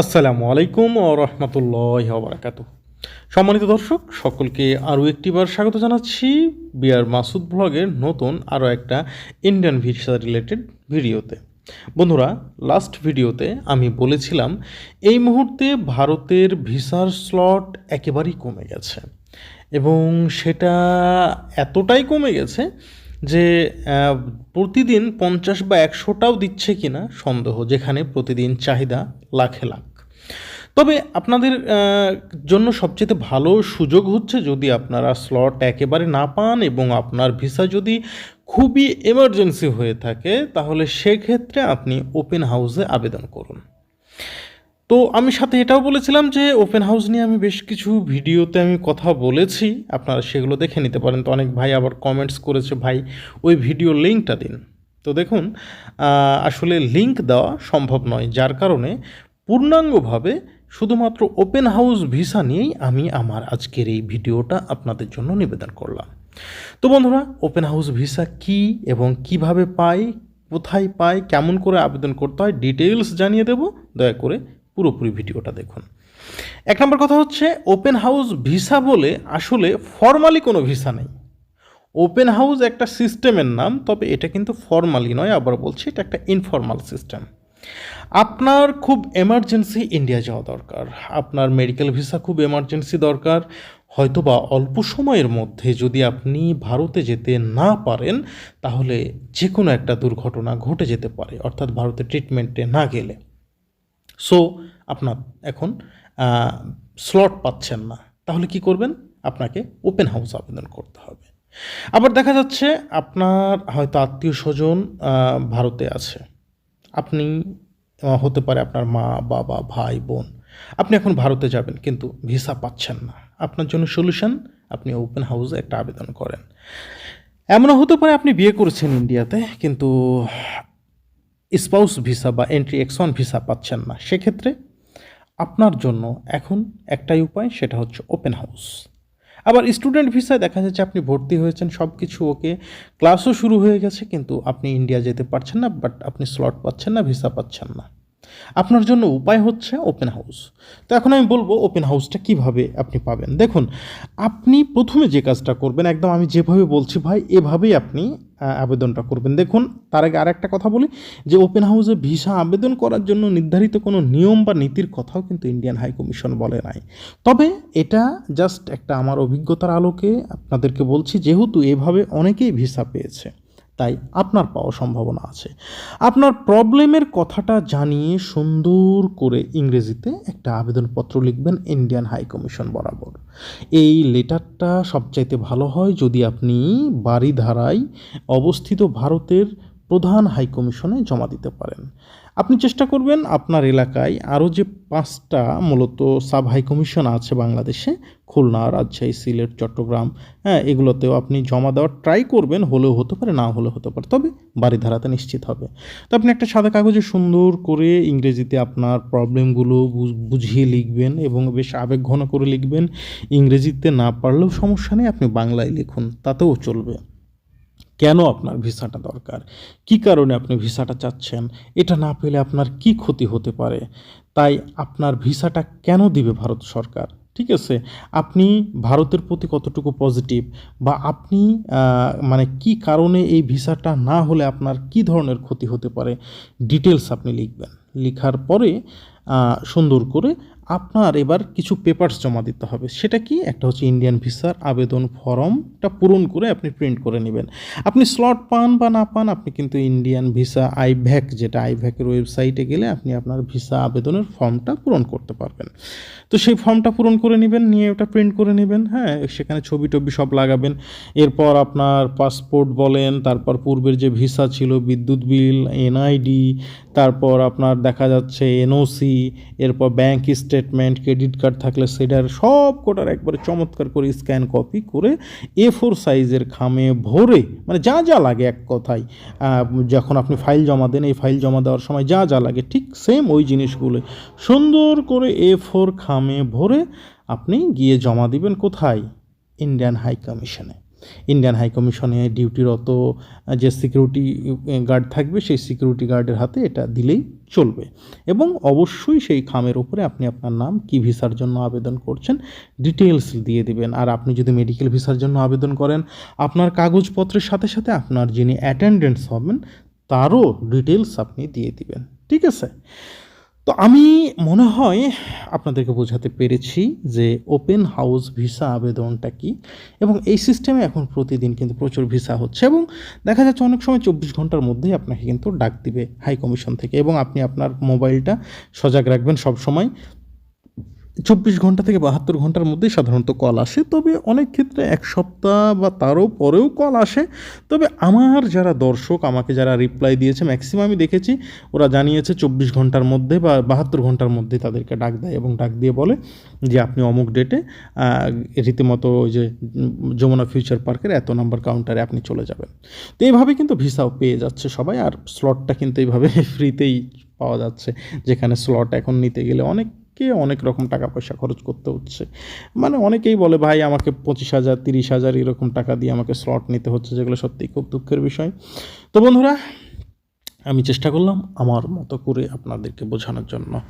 আসসালামু আলাইকুম ও রহমতুল্লাহ বারাকাতু সম্মানিত দর্শক, সকলকে আরও একটিবার স্বাগত জানাচ্ছি বিআর মাসুদ ব্লগের নতুন আরও একটা ইন্ডিয়ান ভিসা রিলেটেড ভিডিওতে। বন্ধুরা লাস্ট ভিডিওতে আমি বলেছিলাম, এই মুহূর্তে ভারতের ভিসার স্লট একেবারেই কমে গেছে এবং সেটা এতটাই কমে গেছে যে প্রতিদিন পঞ্চাশ বা একশোটাও দিচ্ছে কিনা সন্দেহ, যেখানে প্রতিদিন চাহিদা লাখে লাখ। তবে আপনাদের জন্য সবচেয়ে ভালো সুযোগ হচ্ছে যদি আপনারা স্লট একেবারে না পান এবং আপনার ভিসা যদি খুবই এমার্জেন্সি হয়ে থাকে, তাহলে সেক্ষেত্রে আপনি ওপেন হাউসে আবেদন করুন। তো আমি সাথে এটাও বলেছিলাম যে ওপেন হাউস নিয়ে আমি বেশ কিছু ভিডিওতে আমি কথা বলেছি। আপনারা সেগুলো দেখে নিতে পারেন। তো অনেক ভাই আবার কমেন্টস করেছে, ভাই, ওই ভিডিও লিঙ্কটা দিন। তো দেখুন আসলে লিঙ্ক দেওয়া সম্ভব নয়। যার কারণে পূর্ণাঙ্গভাবে শুধুমাত্র ওপেন হাউস ভিসা নিয়েই আমি আমার আজকের এই ভিডিওটা আপনাদের জন্য নিবেদন করলাম। তো বন্ধুরা ওপেন হাউস ভিসা কি এবং কীভাবে পাই, কোথায় পাই, কেমন করে আবেদন করতে হয় ডিটেলস জানিয়ে দেব। দয়া করে পুরোপুরি ভিডিওটা দেখুন। এক নম্বর কথা হচ্ছে ওপেন হাউস ভিসা বলে আসলে ফর্মালি কোনো ভিসা নেই। ওপেন হাউস একটা সিস্টেমের নাম, তবে এটা কিন্তু ফর্মালি নয়, আবার বলছি এটা একটা ইনফর্মাল সিস্টেম আপনার খুব এমার্জেন্সি ইন্ডিয়া যাওয়া দরকার। আপনার মেডিকেল ভিসা খুব এমার্জেন্সি দরকার। হয়তোবা অল্প সময়ের মধ্যে যদি আপনি ভারতে যেতে না পারেন, তাহলে যে কোনো একটা দুর্ঘটনা ঘটে যেতে পারে, অর্থাৎ ভারতে ট্রিটমেন্টে না গেলে। সো আপনার এখন স্লট পাচ্ছেন না। তাহলে কি করবেন? আপনাকে ওপেন হাউস আবেদন করতে হবে। আবার দেখা যাচ্ছে আপনার হয়তো আত্মীয় স্বজন ভারতে আছে। আপনি হতে পারে আপনার মা, বাবা, ভাই, বোন। আপনি এখন ভারতে যাবেন কিন্তু ভিসা পাচ্ছেন না। আপনার জন্য সলিউশন আপনি ওপেন হাউসে একটা আবেদন করেন। এমনও হতে পারে আপনি বিয়ে করেছেন ইন্ডিয়াতে কিন্তু স্পাউস ভিসা বা এন্ট্রি এক্সন ভিসা পাচ্ছেন না, সেক্ষেত্রে আপনার জন্য এখন একটাই উপায়, সেটা হচ্ছে ওপেন হাউস আবার স্টুডেন্ট ভিসায় দেখা যাচ্ছে আপনি ভর্তি হয়েছেন সব কিছু ওকে ক্লাসও শুরু হয়ে গেছে, কিন্তু আপনি ইন্ডিয়া যেতে পারছেন না বাট আপনি স্লট পাচ্ছেন না ভিসা পাচ্ছেন না। আপনার জন্য উপায় হচ্ছে ওপেন হাউস তো এখন আমি বলব ওপেন হাউসটা কীভাবে আপনি পাবেন। দেখুন, আপনি প্রথমে যে কাজটা করবেন, একদম আমি যেভাবে বলছি ভাই, এভাবেই আপনি আবেদনটা করবেন। দেখুন, তার আগে আর একটা কথা বলি, যে ওপেন হাউসে ভিসা আবেদন করার জন্য নির্ধারিত কোনো নিয়ম বা নীতির কথাও কিন্তু ইন্ডিয়ান হাই কমিশন বলে নাই। তবে এটা জাস্ট একটা আমার অভিজ্ঞতার আলোকে আপনাদেরকে বলছি, যেহেতু এভাবে অনেকেই ভিসা পেয়েছে। তাই আপনার পাওয়ার সম্ভাবনা আছে। আপনার প্রবলেমের কথাটা জানিয়ে সুন্দর করে ইংরেজিতে একটা আবেদনপত্র লিখবেন ইন্ডিয়ান হাই কমিশন বরাবর। এই লেটারটা সবচাইতে ভালো হয় যদি আপনি বাড়িধারায় অবস্থিত ভারতের প্রধান হাইকমিশনে জমা দিতে পারেন। আপনি চেষ্টা করবেন আপনার এলাকায় আরও যে পাঁচটা মূলত সাব হাই কমিশন আছে বাংলাদেশে, খুলনা, রাজশাহী, সিলেট, চট্টগ্রাম হ্যাঁ এগুলোতেও আপনি জমা দেওয়ার ট্রাই করবেন, হলেও হতে পারে না হলেও হতে পারে, তবে বাড়িধারাতে নিশ্চিত হবে। তো আপনি একটা সাদা কাগজে সুন্দর করে ইংরেজিতে আপনার প্রবলেমগুলো বুঝ- বুঝিয়ে লিখবেন এবং বেশ আবেগঘন করে লিখবেন। ইংরেজিতে না পারলেও সমস্যা নেই, আপনি বাংলায় লিখুন, তাতেও চলবে। কেন আপনার ভিসাটা দরকার? কি কারণে আপনি ভিসাটা চাচ্ছেন? এটা না পেলে আপনার কি ক্ষতি হতে পারে? তাই আপনার ভিসাটা কেন দিবে ভারত সরকার? ঠিক আছে? আপনি ভারতের প্রতি কতটুকু পজিটিভ বা আপনি মানে কি কারণে এই ভিসাটা না হলে আপনার কি ধরনের ক্ষতি হতে পারে? ডিটেলস আপনি লিখবেন। লেখার পরে সুন্দর করে আপনার এবার কিছু পেপারস জমা দিতে হবে। সেটা কি? একটা হচ্ছে ইন্ডিয়ান ভিসার আবেদন ফর্মটা পূরণ করে আপনি প্রিন্ট করে নেবেন। আপনি স্লট পান বা না পান, আপনি কিন্তু ইন্ডিয়ান ভিসা আইভ্যাক যেটা আইভ্যাকের ওয়েবসাইটে গেলে আপনি আপনার ভিসা আবেদনের ফর্মটা পূরণ করতে পারবেন। তো সেই ফর্মটা পূরণ করে নেবেন, নিয়ে ওটা প্রিন্ট করে নেবেন হ্যাঁ সেখানে ছবি টবি সব লাগাবেন। এরপর আপনার পাসপোর্ট বলেন, তারপর পূর্বের যে ভিসা ছিল, বিদ্যুৎ বিল এনআইডি তারপর আপনার দেখা যাচ্ছে এনওসি এরপর ব্যাংক স্টেটমেন্ট ক্রেডিট কার্ড থাকলে সেটার সব কোটার একবারে চমৎকার করে স্ক্যান কপি করে এ ফোর সাইজের খামে ভরে মানে যা যা লাগে এক কথায় যখন আপনি ফাইল জমা দেন, এই ফাইল জমা দেওয়ার সময় যা যা লাগে ঠিক সেম ওই জিনিসগুলো, সুন্দর করে এ ফোর খামে ভরে আপনি গিয়ে জমা দিবেন কোথায়? ইন্ডিয়ান হাই কমিশনে ইন্ডিয়ান হাই কমিশনে ডিউটিরত যে সিকিউরিটি গার্ড থাকবে, সেই সিকিউরিটি গার্ডের হাতে এটা দিলেই চলবে। এবং অবশ্যই সেই খামের উপরে আপনি আপনার নাম, কি ভিসার জন্য আবেদন করছেন ডিটেলস দিয়ে দিবেন। আর আপনি যদি মেডিকেল ভিসার জন্য আবেদন করেন, আপনার কাগজপত্রের সাথে সাথে আপনার যিনি অ্যাটেন্ডেন্টস হবেন, তারও ডিটেলস আপনি দিয়ে দিবেন। ঠিক আছে? তো আমি মনে হয় আপনাদেরকে বোঝাতে পেরেছি যে ওপেন হাউস ভিসা আবেদনটা কি এবং এই সিস্টেমে এখন প্রতিদিন কিন্তু প্রচুর ভিসা হচ্ছে এবং দেখা যাচ্ছে অনেক সময় চব্বিশ ঘণ্টার মধ্যেই আপনাকে কিন্তু ডাক দিবে হাই কমিশন থেকে এবং আপনি আপনার মোবাইলটা সজাগ রাখবেন সব সময় চব্বিশ ঘণ্টা থেকে বাহাত্তর ঘণ্টার মধ্যেই সাধারণত কল আসে, তবে অনেক ক্ষেত্রে এক সপ্তাহ বা তারও পরেও কল আসে। তবে আমার যারা দর্শক, আমাকে যারা রিপ্লাই দিয়েছে ম্যাক্সিমামই দেখেছি, ওরা জানিয়েছে চব্বিশ ঘণ্টার মধ্যে বা বাহাত্তর ঘণ্টার মধ্যে তাদেরকে ডাক দেয় এবং ডাক দিয়ে বলে যে, আপনি অমুক ডেটে রীতিমতো ওই যে, যমুনা ফিউচার পার্কের এত নাম্বার কাউন্টারে আপনি চলে যাবেন। তো এইভাবে কিন্তু ভিসাও পেয়ে যাচ্ছে সবাই, আর স্লটটা কিন্তু এইভাবে ফ্রিতেই পাওয়া যাচ্ছে, যেখানে স্লট এখন নিতে গেলে অনেককে অনেক রকম টাকা পয়সা খরচ করতে হচ্ছে। মানে অনেকেই বলে, ভাই, আমাকে পঁচিশ হাজার, তিরিশ হাজার এরকম টাকা দিয়ে আমাকে স্লট নিতে হচ্ছে, যেগুলো সত্যিই খুব দুঃখের বিষয়। তো বন্ধুরা, আমি চেষ্টা করলাম আমার মতো করে আপনাদেরকে বোঝানোর জন্য।